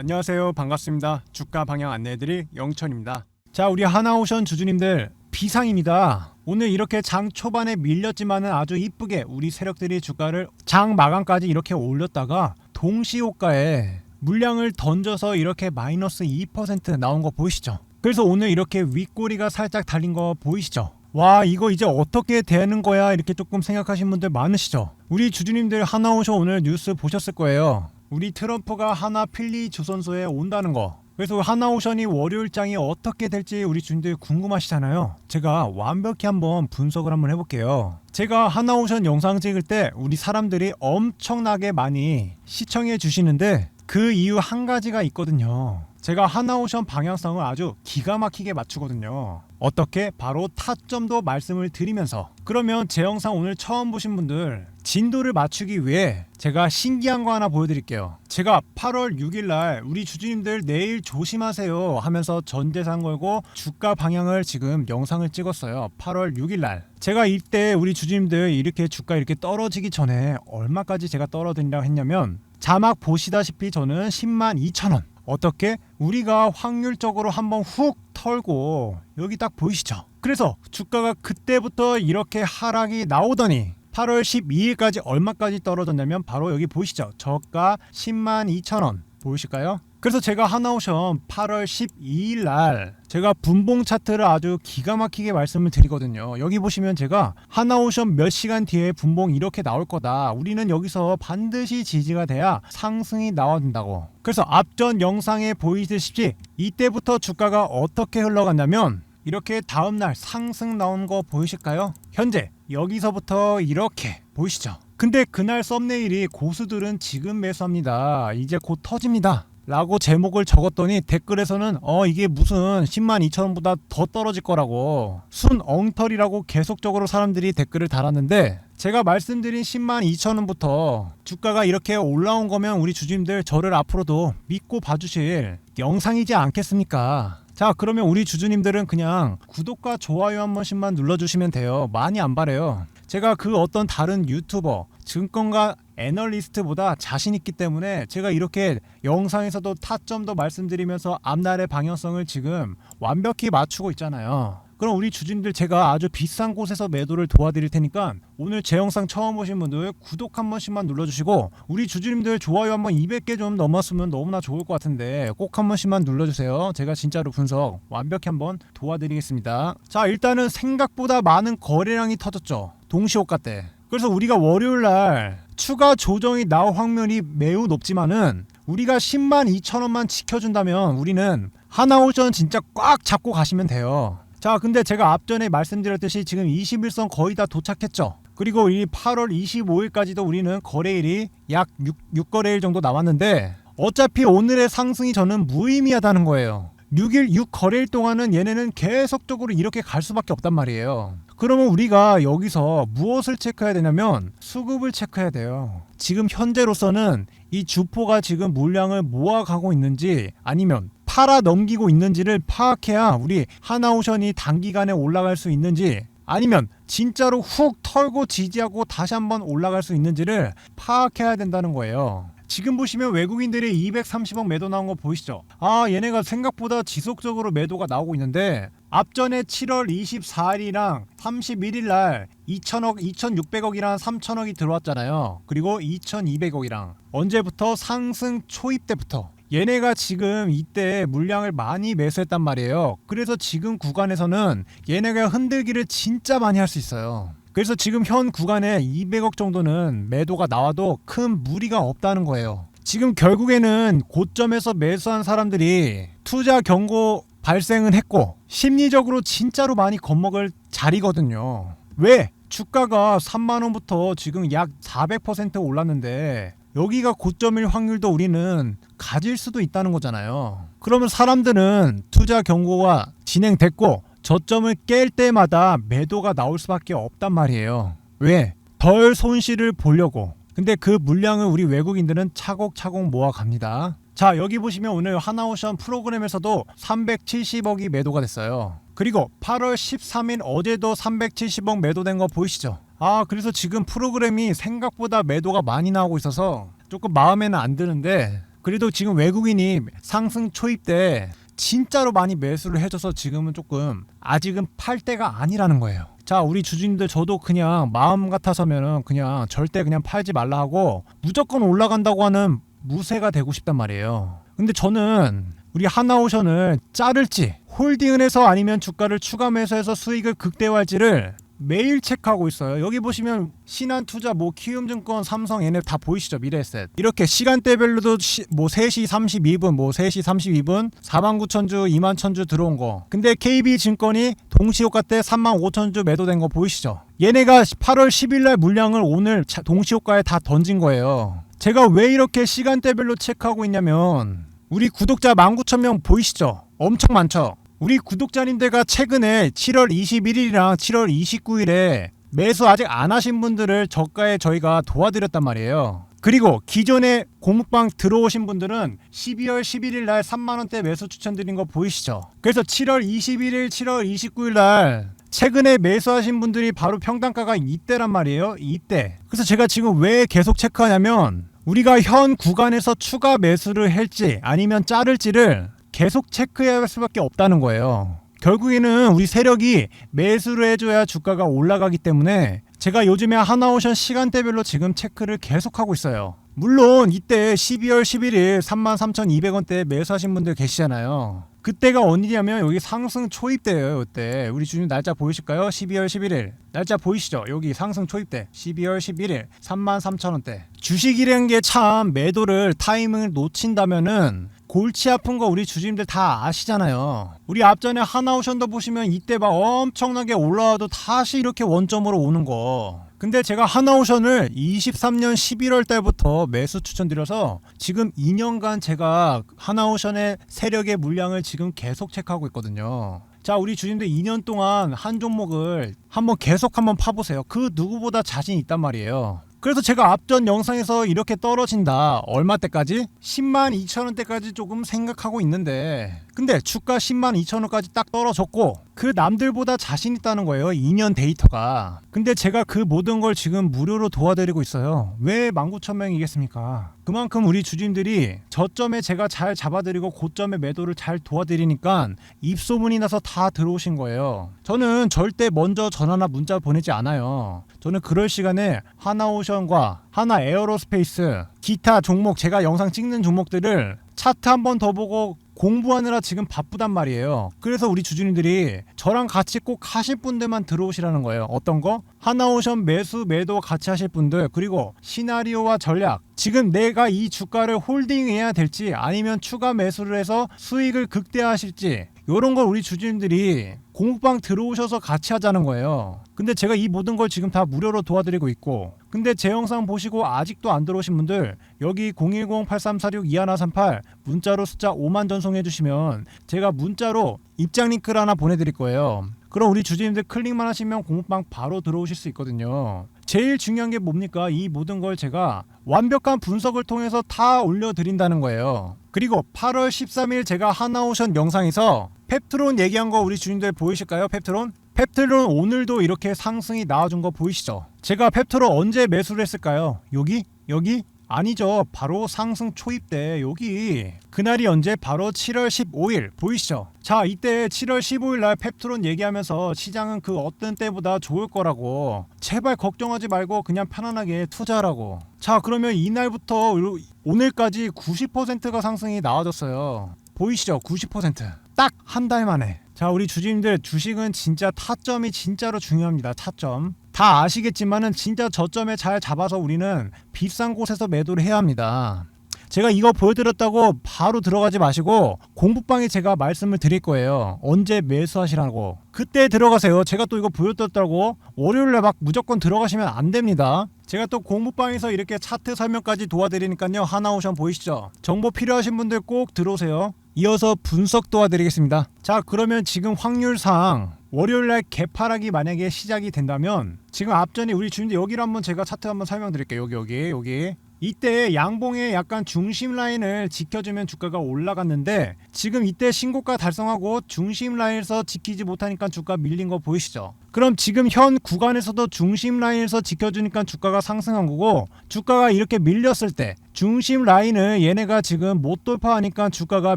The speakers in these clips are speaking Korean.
안녕하세요. 반갑습니다. 주가 방향 안내해드릴 영천입니다. 자, 우리 하나오션 주주님들 비상입니다. 오늘 이렇게 장 초반에 밀렸지만은 아주 이쁘게 우리 세력들이 주가를 장 마감까지 이렇게 올렸다가 동시호가에 물량을 던져서 이렇게 마이너스 2% 나온 거 보이시죠? 그래서 오늘 이렇게 윗꼬리가 살짝 달린 거 보이시죠? 와 이거 이제 어떻게 되는 거야 이렇게 조금 생각하신 분들 많으시죠? 우리 주주님들 하나오셔 오늘 뉴스 보셨을 거예요. 우리 트럼프가 하나 필리 조선소에 온다는 거. 그래서 하나오션이 월요일장이 어떻게 될지 우리 주님들 궁금하시잖아요. 제가 완벽히 한번 분석을 한번 해볼게요. 제가 하나오션 영상 찍을 때 우리 사람들이 엄청나게 많이 시청해 주시는데 그 이유 한 가지가 있거든요. 제가 하나오션 방향성을 아주 기가 막히게 맞추거든요. 어떻게? 바로 타점도 말씀을 드리면서 그러면 제 영상 오늘 처음 보신 분들 진도를 맞추기 위해 제가 신기한 거 하나 보여드릴게요. 제가 8월 6일 날 우리 주주님들 내일 조심하세요 하면서 전재산 걸고 주가 방향을 지금 영상을 찍었어요. 8월 6일 날. 제가 이때 우리 주주님들 이렇게 주가 이렇게 떨어지기 전에 얼마까지 제가 떨어뜨리라고 했냐면 자막 보시다시피 저는 10만 2천 원. 어떻게 우리가 확률적으로 한번 훅 털고 여기 딱 보이시죠? 그래서 주가가 그때부터 이렇게 하락이 나오더니 8월 12일까지 얼마까지 떨어졌냐면 바로 여기 보이시죠? 저가 10만 2천 원 보이실까요? 그래서 제가 하나오션 8월 12일 날 제가 분봉 차트를 아주 기가 막히게 말씀을 드리거든요. 여기 보시면 제가 하나오션 몇 시간 뒤에 분봉 이렇게 나올 거다. 우리는 여기서 반드시 지지가 돼야 상승이 나와야 된다고. 그래서 앞전 영상에 보이듯이 이때부터 주가가 어떻게 흘러갔냐면 이렇게 다음날 상승 나온 거 보이실까요? 현재 여기서부터 이렇게 보이시죠? 근데 그날 썸네일이 고수들은 지금 매수합니다. 이제 곧 터집니다. 라고 제목을 적었더니 댓글에서는 어 이게 무슨 10만 2천 원보다 더 떨어질 거라고 순 엉터리라고 계속적으로 사람들이 댓글을 달았는데 제가 말씀드린 10만 2천 원부터 주가가 이렇게 올라온 거면 우리 주주님들 저를 앞으로도 믿고 봐주실 영상이지 않겠습니까? 자 그러면 우리 주주님들은 그냥 구독과 좋아요 한 번씩만 눌러주시면 돼요 많이 안 바래요 제가 그 어떤 다른 유튜버 증권가 애널리스트보다 자신 있기 때문에 제가 이렇게 영상에서도 타점도 말씀드리면서 앞날의 방향성을 지금 완벽히 맞추고 있잖아요. 그럼 우리 주주님들 제가 아주 비싼 곳에서 매도를 도와드릴 테니까 오늘 제 영상 처음 보신 분들 구독 한 번씩만 눌러주시고 우리 주주님들 좋아요 한번 200개 좀 넘었으면 너무나 좋을 것 같은데 꼭 한 번씩만 눌러주세요. 제가 진짜로 분석 완벽히 한번 도와드리겠습니다. 자 일단은 생각보다 많은 거래량이 터졌죠. 동시호가 때. 그래서 우리가 월요일 날 추가 조정이 나올 확률이 매우 높지만은 우리가 10만 2천 원만 지켜준다면 우리는 하나오션 진짜 꽉 잡고 가시면 돼요. 자, 근데 제가 앞전에 말씀드렸듯이 지금 21선 거의 다 도착했죠. 그리고 이 8월 25일까지도 우리는 거래일이 약 6, 6거래일 정도 남았는데 어차피 오늘의 상승이 저는 무의미하다는 거예요. 6일 6거래일 동안은 얘네는 계속적으로 이렇게 갈 수밖에 없단 말이에요. 그러면 우리가 여기서 무엇을 체크해야 되냐면 수급을 체크해야 돼요. 지금 현재로서는 이 주포가 지금 물량을 모아가고 있는지 아니면 팔아 넘기고 있는지를 파악해야 우리 하나오션이 단기간에 올라갈 수 있는지 아니면 진짜로 훅 털고 지지하고 다시 한번 올라갈 수 있는지를 파악해야 된다는 거예요. 지금 보시면 외국인들이 230억 매도 나온 거 보이시죠? 아 얘네가 생각보다 지속적으로 매도가 나오고 있는데 앞전에 7월 24일이랑 31일 날 2천억, 2,600억이랑 3천억이 들어왔잖아요. 그리고 2,200억이랑 언제부터 상승 초입 때부터 얘네가 지금 이때 물량을 많이 매수했단 말이에요. 그래서 지금 구간에서는 얘네가 흔들기를 진짜 많이 할 수 있어요. 그래서 지금 현 구간에 200억 정도는 매도가 나와도 큰 무리가 없다는 거예요. 지금 결국에는 고점에서 매수한 사람들이 투자 경고 발생은 했고 심리적으로 진짜로 많이 겁먹을 자리거든요. 왜? 주가가 3만 원부터 지금 약 400% 올랐는데 여기가 고점일 확률도 우리는 가질 수도 있다는 거잖아요. 그러면 사람들은 투자 경고가 진행됐고 저점을 깰 때마다 매도가 나올 수밖에 없단 말이에요. 왜? 덜 손실을 보려고. 근데 그 물량을 우리 외국인들은 차곡차곡 모아갑니다. 자, 여기 보시면 오늘 하나오션 프로그램에서도 370억이 매도가 됐어요. 그리고 8월 13일 어제도 370억 매도된 거 보이시죠? 아, 그래서 지금 프로그램이 생각보다 매도가 많이 나오고 있어서 조금 마음에는 안 드는데 그래도 지금 외국인이 상승 초입 때 진짜로 많이 매수를 해줘서 지금은 조금 아직은 팔 때가 아니라는 거예요. 자, 우리 주주님들 저도 그냥 마음 같아서면은 그냥 절대 그냥 팔지 말라 하고 무조건 올라간다고 하는 무쇠가 되고 싶단 말이에요. 근데 저는 우리 하나오션을 자를지 홀딩을 해서 아니면 주가를 추가 매수해서 수익을 극대화할지를 매일 체크하고 있어요. 여기 보시면 신한투자, 뭐 키움증권, 삼성 얘네 다 보이시죠? 미래에셋 이렇게 시간대별로도 시, 뭐 3시 32분, 뭐 3시 32분 4만 9천 주, 2만 천 주 들어온 거. 근데 KB증권이 동시호가 때 3만 5천 주 매도된 거 보이시죠? 얘네가 8월 10일 날 물량을 오늘 차- 동시호가에 다 던진 거예요. 제가 왜 이렇게 시간대별로 체크하고 있냐면 우리 구독자 19,000명 보이시죠? 엄청 많죠? 우리 구독자님들과 최근에 7월 21일이랑 7월 29일에 매수 아직 안 하신 분들을 저가에 저희가 도와드렸단 말이에요. 그리고 기존에 고묵방 들어오신 분들은 12월 11일 날 3만 원대 매수 추천드린 거 보이시죠? 그래서 7월 21일, 7월 29일 날 최근에 매수하신 분들이 바로 평단가가 이때란 말이에요. 이때. 그래서 제가 지금 왜 계속 체크하냐면 우리가 현 구간에서 추가 매수를 할지 아니면 자를지를 계속 체크해야 할 수밖에 없다는 거예요. 결국에는 우리 세력이 매수를 해줘야 주가가 올라가기 때문에 제가 요즘에 하나오션 시간대별로 지금 체크를 계속하고 있어요. 물론 이때 12월 11일 33,200원대 매수하신 분들 계시잖아요. 그때가 언제냐면 여기 상승 초입 때예요. 이때 우리 주님 날짜 보이실까요? 12월 11일 날짜 보이시죠? 여기 상승 초입 때 12월 11일 33,000원대 주식이라는 게 참 매도를 타이밍을 놓친다면은 골치 아픈 거 우리 주주님들 다 아시잖아요. 우리 앞전에 하나오션도 보시면 이때 막 엄청나게 올라와도 다시 이렇게 원점으로 오는 거. 근데 제가 하나오션을 23년 11월 달부터 매수 추천드려서 지금 2년간 제가 하나오션의 세력의 물량을 지금 계속 체크하고 있거든요. 자, 우리 주님들 2년 동안 한 종목을 한번 계속 한번 파보세요. 그 누구보다 자신 있단 말이에요. 그래서 제가 앞전 영상에서 이렇게 떨어진다. 얼마 때까지? 10만 2천 원 대까지 조금 생각하고 있는데 근데 주가 10만 2천 원까지 딱 떨어졌고 그 남들보다 자신 있다는 거예요. 2년 데이터가. 근데 제가 그 모든 걸 지금 무료로 도와드리고 있어요. 왜 19,000명이겠습니까? 그만큼 우리 주주님들이 저점에 제가 잘 잡아드리고 고점에 매도를 잘 도와드리니까 입소문이 나서 다 들어오신 거예요. 저는 절대 먼저 전화나 문자 보내지 않아요. 저는 그럴 시간에 하나오션과 하나 에어로스페이스 기타 종목 제가 영상 찍는 종목들을 차트 한 번 더 보고 공부하느라 지금 바쁘단 말이에요. 그래서 우리 주주님들이 저랑 같이 꼭 하실 분들만 들어오시라는 거예요. 어떤 거? 하나오션 매수 매도 같이 하실 분들 그리고 시나리오와 전략 지금 내가 이 주가를 홀딩해야 될지 아니면 추가 매수를 해서 수익을 극대화하실지 이런 걸 우리 주주님들이 공부방 들어오셔서 같이 하자는 거예요. 근데 제가 이 모든 걸 지금 다 무료로 도와드리고 있고 근데 제 영상 보시고 아직도 안 들어오신 분들 여기 010-8346-2138 문자로 숫자 5만 전송해 주시면 제가 문자로 입장 링크를 하나 보내드릴 거예요. 그럼 우리 주주님들 클릭만 하시면 공부방 바로 들어오실 수 있거든요. 제일 중요한 게 뭡니까? 이 모든 걸 제가 완벽한 분석을 통해서 다 올려드린다는 거예요. 그리고 8월 13일 제가 하나오션 영상에서 펩트론 얘기한 거 우리 주님들 보이실까요? 펩트론? 펩트론 오늘도 이렇게 상승이 나와준 거 보이시죠? 제가 펩트론 언제 매수를 했을까요? 여기? 여기? 아니죠. 바로 상승 초입 때 여기 그날이 언제? 바로 7월 15일 보이시죠? 자 이때 7월 15일 날 펩트론 얘기하면서 시장은 그 어떤 때보다 좋을 거라고 제발 걱정하지 말고 그냥 편안하게 투자하라고 자 그러면 이날부터 오늘까지 90%가 상승이 나와졌어요 보이시죠? 90%딱 한 달 만에 자 우리 주주님들 주식은 진짜 타점이 진짜로 중요합니다 타점 다 아시겠지만은 진짜 저점에 잘 잡아서 우리는 비싼 곳에서 매도를 해야 합니다. 제가 이거 보여드렸다고 바로 들어가지 마시고 공부방에 제가 말씀을 드릴 거예요. 언제 매수하시라고. 그때 들어가세요. 제가 또 이거 보여드렸다고 월요일에 막 무조건 들어가시면 안 됩니다. 제가 또 공부방에서 이렇게 차트 설명까지 도와드리니까요. 하나오션 보이시죠? 정보 필요하신 분들 꼭 들어오세요. 이어서 분석 도와드리겠습니다. 자, 그러면 지금 확률상 월요일날 개파락이 만약에 시작이 된다면 지금 앞전에 우리 주인들 여기를 한번 제가 차트 한번 설명드릴게요. 여기 여기 여기 이때 양봉의 약간 중심 라인을 지켜주면 주가가 올라갔는데 지금 이때 신고가 달성하고 중심 라인에서 지키지 못하니까 주가 밀린 거 보이시죠? 그럼 지금 현 구간에서도 중심 라인에서 지켜주니까 주가가 상승한 거고 주가가 이렇게 밀렸을 때 중심 라인을 얘네가 지금 못 돌파하니까 주가가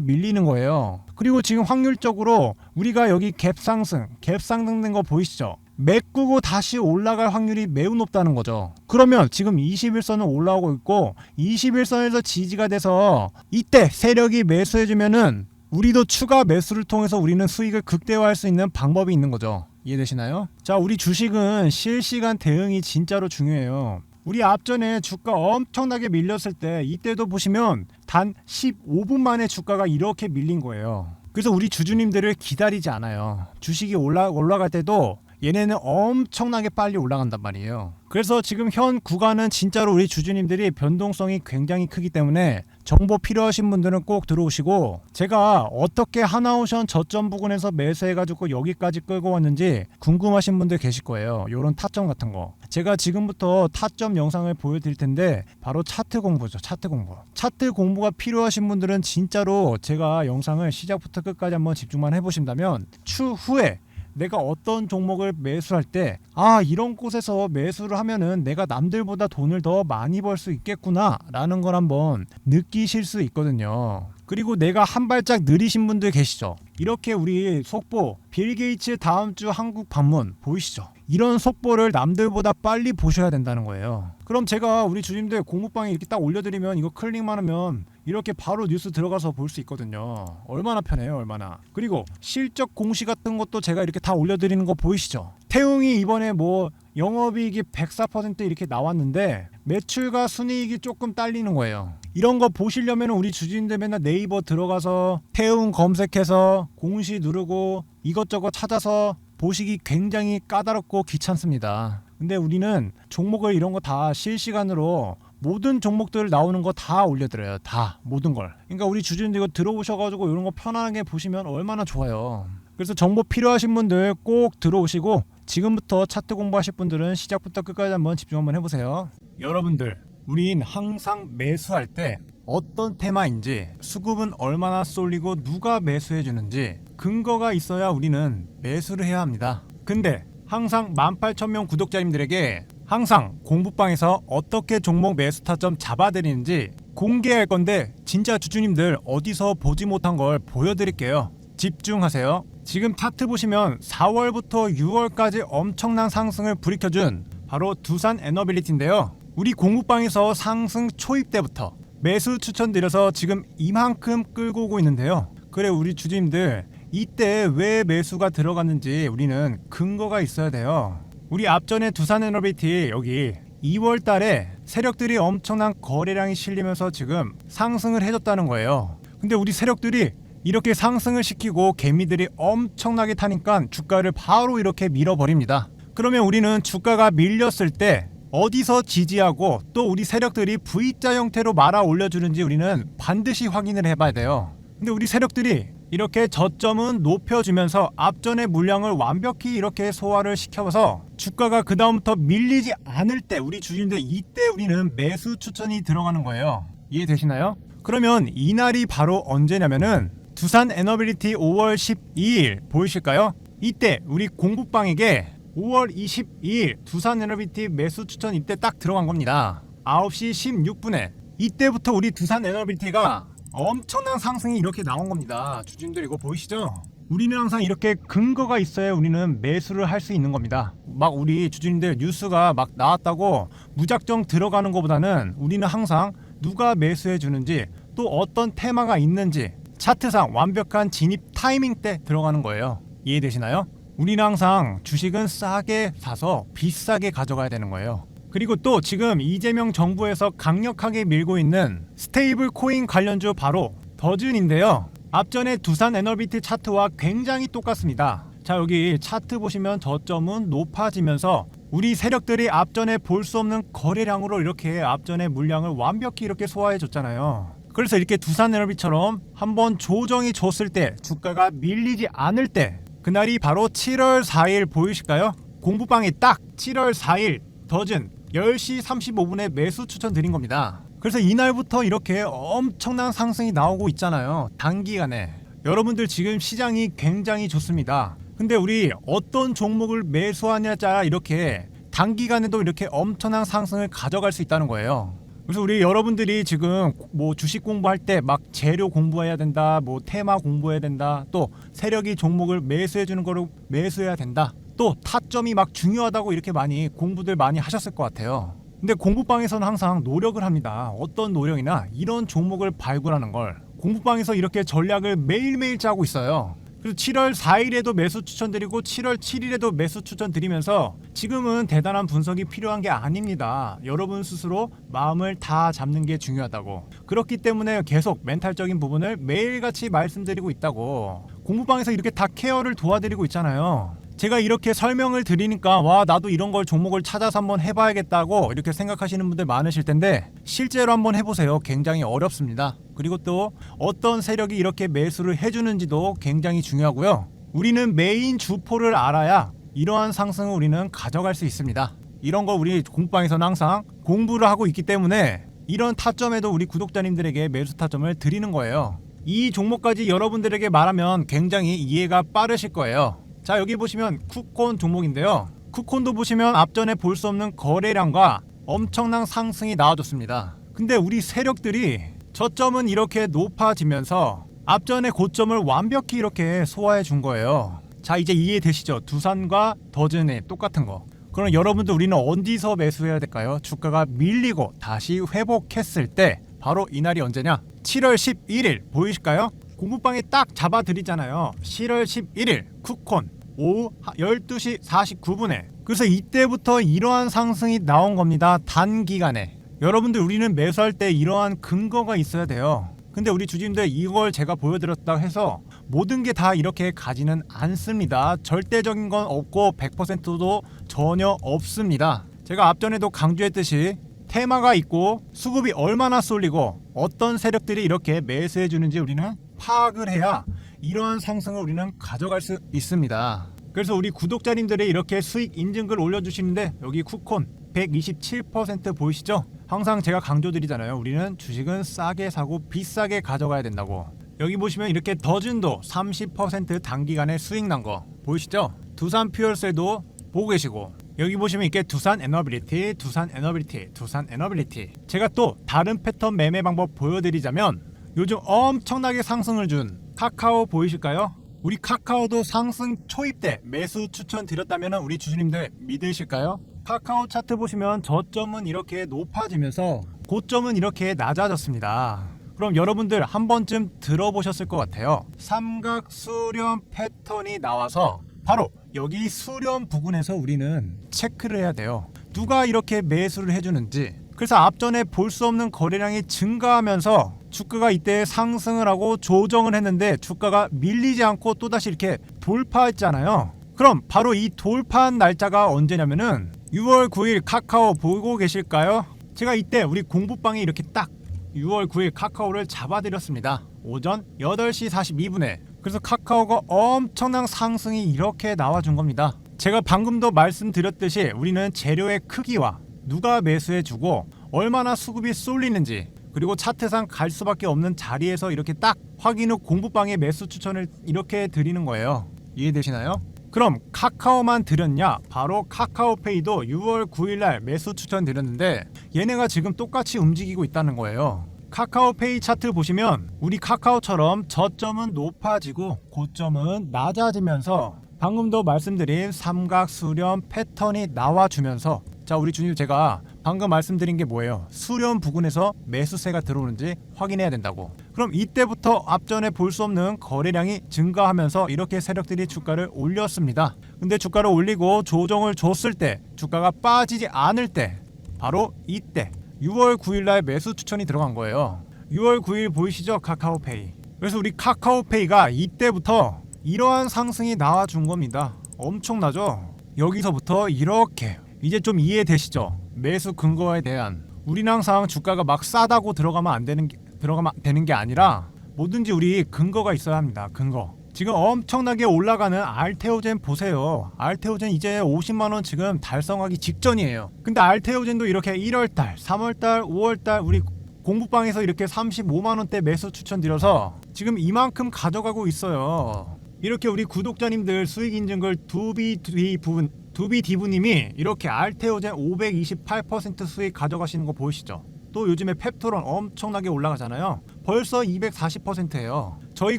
밀리는 거예요. 그리고 지금 확률적으로 우리가 여기 갭 상승, 갭 상승된 거 보이시죠? 메꾸고 다시 올라갈 확률이 매우 높다는 거죠. 그러면 지금 21선은 올라오고 있고 21선에서 지지가 돼서 이때 세력이 매수해주면은 우리도 추가 매수를 통해서 우리는 수익을 극대화할 수 있는 방법이 있는 거죠. 이해되시나요? 자, 우리 주식은 실시간 대응이 진짜로 중요해요. 우리 앞전에 주가 엄청나게 밀렸을 때 이때도 보시면 단 15분 만에 주가가 이렇게 밀린 거예요. 그래서 우리 주주님들을 기다리지 않아요. 주식이 올라 올라갈 때도 얘네는 엄청나게 빨리 올라간단 말이에요. 그래서 지금 현 구간은 진짜로 우리 주주님들이 변동성이 굉장히 크기 때문에 정보 필요하신 분들은 꼭 들어오시고 제가 어떻게 하나오션 저점 부근에서 매수해가지고 여기까지 끌고 왔는지 궁금하신 분들 계실 거예요. 요런 타점 같은 거. 제가 지금부터 타점 영상을 보여드릴 텐데 바로 차트 공부죠. 차트 공부. 차트 공부가 필요하신 분들은 진짜로 제가 영상을 시작부터 끝까지 한번 집중만 해보신다면 추후에 내가 어떤 종목을 매수할 때, 아, 이런 곳에서 매수를 하면은 내가 남들보다 돈을 더 많이 벌 수 있겠구나, 라는 걸 한번 느끼실 수 있거든요. 그리고 내가 한 발짝 느리신 분들 계시죠? 이렇게 우리 속보, 빌 게이츠 다음 주 한국 방문 보이시죠? 이런 속보를 남들보다 빨리 보셔야 된다는 거예요. 그럼 제가 우리 주님들 공부방에 이렇게 딱 올려드리면 이거 클릭만 하면 이렇게 바로 뉴스 들어가서 볼 수 있거든요. 얼마나 편해요, 얼마나. 그리고 실적 공시 같은 것도 제가 이렇게 다 올려드리는 거 보이시죠? 태웅이 이번에 뭐 영업이익이 104% 이렇게 나왔는데 매출과 순이익이 조금 딸리는 거예요. 이런 거 보시려면 우리 주주님들 맨날 네이버 들어가서 태웅 검색해서 공시 누르고 이것저것 찾아서 보시기 굉장히 까다롭고 귀찮습니다. 근데 우리는 종목을 이런 거 다 실시간으로 모든 종목들 나오는 거 다 올려드려요. 다 모든 걸. 그러니까 우리 주주님들 이거 들어오셔가지고 이런 거 편안하게 보시면 얼마나 좋아요. 그래서 정보 필요하신 분들 꼭 들어오시고 지금부터 차트 공부하실 분들은 시작부터 끝까지 한번 집중 한번 해보세요. 여러분들, 우린 항상 매수할 때 어떤 테마인지 수급은 얼마나 쏠리고 누가 매수해 주는지 근거가 있어야 우리는 매수를 해야 합니다. 근데 항상 18,000명 구독자님들에게 항상 공부방에서 어떻게 종목 매수 타점 잡아드리는지 공개할 건데 진짜 주주님들 어디서 보지 못한 걸 보여드릴게요. 집중하세요. 지금 차트 보시면 4월부터 6월까지 엄청난 상승을 불이켜준 바로 두산 에너빌리티인데요. 우리 공부방에서 상승 초입 때부터 매수 추천드려서 지금 이만큼 끌고 오고 있는데요. 그래 우리 주주님들 이때 왜 매수가 들어갔는지 우리는 근거가 있어야 돼요. 우리 앞전에 두산에너빌티 여기 2월 달에 세력들이 엄청난 거래량이 실리면서 지금 상승을 해줬다는 거예요. 근데 우리 세력들이 이렇게 상승을 시키고 개미들이 엄청나게 타니까 주가를 바로 이렇게 밀어버립니다. 그러면 우리는 주가가 밀렸을 때 어디서 지지하고 또 우리 세력들이 V자 형태로 말아 올려주는지 우리는 반드시 확인을 해봐야 돼요. 근데 우리 세력들이 이렇게 저점은 높여주면서 앞전의 물량을 완벽히 이렇게 소화를 시켜서 주가가 그 다음부터 밀리지 않을 때 우리 주주님들 이때 우리는 매수 추천이 들어가는 거예요. 이해되시나요? 그러면 이날이 바로 언제냐면은 두산 에너빌리티 5월 12일 보이실까요? 이때 우리 공부방에게 5월 22일 두산 에너빌리티 매수 추천 이때 딱 들어간 겁니다. 9시 16분에 이때부터 우리 두산 에너빌리티가 엄청난 상승이 이렇게 나온 겁니다. 주주님들 이거 보이시죠? 우리는 항상 이렇게 근거가 있어야 우리는 매수를 할 수 있는 겁니다. 막 우리 주주님들 뉴스가 막 나왔다고 무작정 들어가는 것보다는 우리는 항상 누가 매수해 주는지 또 어떤 테마가 있는지 차트상 완벽한 진입 타이밍 때 들어가는 거예요. 이해되시나요? 우리는 항상 주식은 싸게 사서 비싸게 가져가야 되는 거예요. 그리고 또 지금 이재명 정부에서 강력하게 밀고 있는 스테이블 코인 관련주 바로 더즌인데요. 앞전에 두산 에너비티 차트와 굉장히 똑같습니다. 자 여기 차트 보시면 저점은 높아지면서 우리 세력들이 앞전에 볼 수 없는 거래량으로 이렇게 앞전에 물량을 완벽히 이렇게 소화해 줬잖아요. 그래서 이렇게 두산 에너비처럼 한번 조정이 줬을 때 주가가 밀리지 않을 때 그날이 바로 7월 4일 보이실까요? 공부방에 딱 7월 4일 더즌 10시 35분에 매수 추천 드린 겁니다. 그래서 이날부터 이렇게 엄청난 상승이 나오고 있잖아요. 단기간에. 여러분들 지금 시장이 굉장히 좋습니다. 근데 우리 어떤 종목을 매수하냐에 따라 이렇게 단기간에도 이렇게 엄청난 상승을 가져갈 수 있다는 거예요. 그래서 우리 여러분들이 지금 뭐 주식 공부할 때 막 재료 공부해야 된다, 뭐 테마 공부해야 된다, 또 세력이 종목을 매수해 주는 거를 매수해야 된다. 또 타점이 막 중요하다고 이렇게 많이 공부들 많이 하셨을 것 같아요. 근데 공부방에서는 항상 노력을 합니다. 어떤 노력이나 이런 종목을 발굴하는 걸 공부방에서 이렇게 전략을 매일매일 짜고 있어요. 그래서 7월 4일에도 매수 추천드리고 7월 7일에도 매수 추천드리면서 지금은 대단한 분석이 필요한 게 아닙니다. 여러분 스스로 마음을 다 잡는 게 중요하다고. 그렇기 때문에 계속 멘탈적인 부분을 매일같이 말씀드리고 있다고. 공부방에서 이렇게 다 케어를 도와드리고 있잖아요. 제가 이렇게 설명을 드리니까 와 나도 이런 걸 종목을 찾아서 한번 해봐야겠다고 이렇게 생각하시는 분들 많으실 텐데 실제로 한번 해보세요. 굉장히 어렵습니다. 그리고 또 어떤 세력이 이렇게 매수를 해주는지도 굉장히 중요하고요. 우리는 메인 주포를 알아야 이러한 상승을 우리는 가져갈 수 있습니다. 이런 거 우리 공방에서는 항상 공부를 하고 있기 때문에 이런 타점에도 우리 구독자님들에게 매수 타점을 드리는 거예요. 이 종목까지 여러분들에게 말하면 굉장히 이해가 빠르실 거예요. 자 여기 보시면 쿠콘 종목인데요. 쿠콘도 보시면 앞전에 볼 수 없는 거래량과 엄청난 상승이 나와줬습니다. 근데 우리 세력들이 저점은 이렇게 높아지면서 앞전의 고점을 완벽히 이렇게 소화해 준 거예요. 자 이제 이해되시죠? 두산과 더즌의 똑같은 거. 그럼 여러분들 우리는 어디서 매수해야 될까요? 주가가 밀리고 다시 회복했을 때 바로 이날이 언제냐? 7월 11일 보이실까요? 공부방에 딱 잡아드리잖아요. 7월 11일 쿠콘 오후 12시 49분에 그래서 이때부터 이러한 상승이 나온 겁니다. 단기간에 여러분들 우리는 매수할 때 이러한 근거가 있어야 돼요. 근데 우리 주주님들 이걸 제가 보여드렸다 해서 모든 게 다 이렇게 가지는 않습니다. 절대적인 건 없고 100%도 전혀 없습니다. 제가 앞전에도 강조했듯이 테마가 있고 수급이 얼마나 쏠리고 어떤 세력들이 이렇게 매수해 주는지 우리는 파악을 해야 이러한 상승을 우리는 가져갈 수 있습니다. 그래서 우리 구독자님들이 이렇게 수익 인증글 올려주시는데 여기 쿠콘 127% 보이시죠? 항상 제가 강조드리잖아요. 우리는 주식은 싸게 사고 비싸게 가져가야 된다고. 여기 보시면 이렇게 더준도 30% 단기간에 수익 난 거 보이시죠? 두산 퓨얼셀도 보고 계시고 여기 보시면 이렇게 두산 에너빌리티, 두산 에너빌리티, 두산 에너빌리티. 제가 또 다른 패턴 매매 방법 보여드리자면 요즘 엄청나게 상승을 준 카카오 보이실까요? 우리 카카오도 상승 초입 때 매수 추천 드렸다면 우리 주주님들 믿으실까요? 카카오 차트 보시면 저점은 이렇게 높아지면서 고점은 이렇게 낮아졌습니다. 그럼 여러분들 한 번쯤 들어보셨을 것 같아요. 삼각 수렴 패턴이 나와서 바로 여기 수렴 부근에서 우리는 체크를 해야 돼요. 누가 이렇게 매수를 해주는지. 그래서 앞전에 볼 수 없는 거래량이 증가하면서 주가가 이때 상승을 하고 조정을 했는데 주가가 밀리지 않고 또다시 이렇게 돌파했잖아요. 그럼 바로 이 돌파한 날짜가 언제냐면은 6월 9일 카카오 보고 계실까요? 제가 이때 우리 공부방에 이렇게 딱 6월 9일 카카오를 잡아드렸습니다. 오전 8시 42분에. 그래서 카카오가 엄청난 상승이 이렇게 나와준 겁니다. 제가 방금도 말씀드렸듯이 우리는 재료의 크기와 누가 매수해주고 얼마나 수급이 쏠리는지 그리고 차트상 갈 수밖에 없는 자리에서 이렇게 딱 확인 후 공부방에 매수 추천을 이렇게 드리는 거예요. 이해되시나요? 그럼 카카오만 드렸냐? 바로 카카오페이도 6월 9일날 매수 추천 드렸는데 얘네가 지금 똑같이 움직이고 있다는 거예요. 카카오페이 차트 보시면 우리 카카오처럼 저점은 높아지고 고점은 낮아지면서 방금도 말씀드린 삼각 수렴 패턴이 나와주면서 자 우리 주님 제가 방금 말씀드린 게 뭐예요? 수렴 부근에서 매수세가 들어오는지 확인해야 된다고. 그럼 이때부터 앞전에 볼 수 없는 거래량이 증가하면서 이렇게 세력들이 주가를 올렸습니다. 근데 주가를 올리고 조정을 줬을 때 주가가 빠지지 않을 때 바로 이때 6월 9일 날 매수 추천이 들어간 거예요. 6월 9일 보이시죠? 카카오페이. 그래서 우리 카카오페이가 이때부터 이러한 상승이 나와 준 겁니다. 엄청나죠? 여기서부터 이렇게 이제 좀 이해되시죠? 매수 근거에 대한 우리는 항상 주가가 막 싸다고 들어가면 안 되는 게, 들어가면 되는 게 아니라 뭐든지 우리 근거가 있어야 합니다. 근거. 지금 엄청나게 올라가는 알테오젠 보세요. 알테오젠 이제 50만 원 지금 달성하기 직전이에요. 근데 알테오젠도 이렇게 1월 달, 3월 달, 5월 달 우리 공부방에서 이렇게 35만 원대 매수 추천드려서 지금 이만큼 가져가고 있어요. 이렇게 우리 구독자님들 수익 인증글 두비디 부분 두비디부님이 이렇게 알테오젠 528% 수익 가져가시는 거 보이시죠? 또 요즘에 펩토론 엄청나게 올라가잖아요. 벌써 240%예요. 저희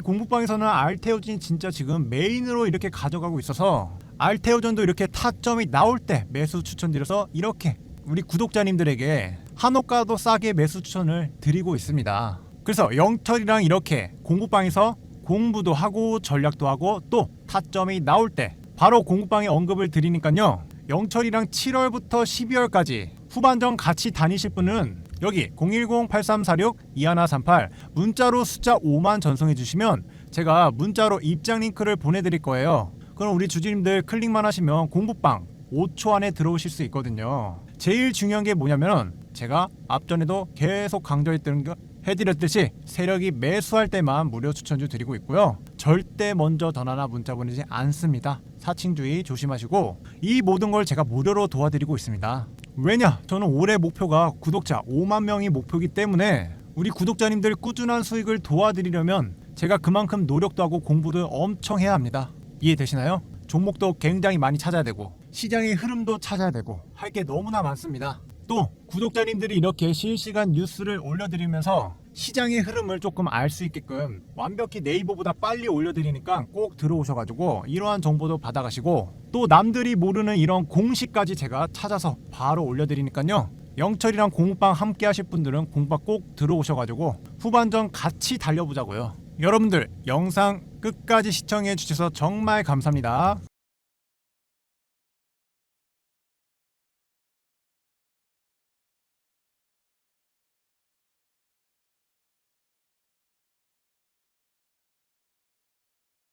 공부방에서는 알테오진 진짜 지금 메인으로 이렇게 가져가고 있어서 알테오전도 이렇게 타점이 나올 때 매수 추천드려서 이렇게 우리 구독자님들에게 한옥가도 싸게 매수 추천을 드리고 있습니다. 그래서 영철이랑 이렇게 공부방에서 공부도 하고 전략도 하고 또 타점이 나올 때 바로 공부방에 언급을 드리니까요. 영철이랑 7월부터 12월까지 후반전 같이 다니실 분은 여기 010-8346-2138 문자로 숫자 5만 전송해 주시면 제가 문자로 입장 링크를 보내드릴 거예요. 그럼 우리 주주님들 클릭만 하시면 공부방 5초 안에 들어오실 수 있거든요. 제일 중요한 게 뭐냐면 제가 앞전에도 계속 강조했던 거 해드렸듯이 세력이 매수할 때만 무료 추천주 드리고 있고요. 절대 먼저 전화나 문자 보내지 않습니다. 사칭주의 조심하시고 이 모든 걸 제가 무료로 도와드리고 있습니다. 왜냐? 저는 올해 목표가 구독자 5만 명이 목표이기 때문에 우리 구독자님들 꾸준한 수익을 도와드리려면 제가 그만큼 노력도 하고 공부도 엄청 해야 합니다. 이해되시나요? 종목도 굉장히 많이 찾아야 되고 시장의 흐름도 찾아야 되고 할 게 너무나 많습니다. 또 구독자님들이 이렇게 실시간 뉴스를 올려드리면서 시장의 흐름을 조금 알 수 있게끔 완벽히 네이버보다 빨리 올려드리니까 꼭 들어오셔가지고 이러한 정보도 받아가시고 또 남들이 모르는 이런 공식까지 제가 찾아서 바로 올려드리니까요. 영철이랑 공부방 함께 하실 분들은 공부방 꼭 들어오셔가지고 후반전 같이 달려보자고요. 여러분들 영상 끝까지 시청해 주셔서 정말 감사합니다.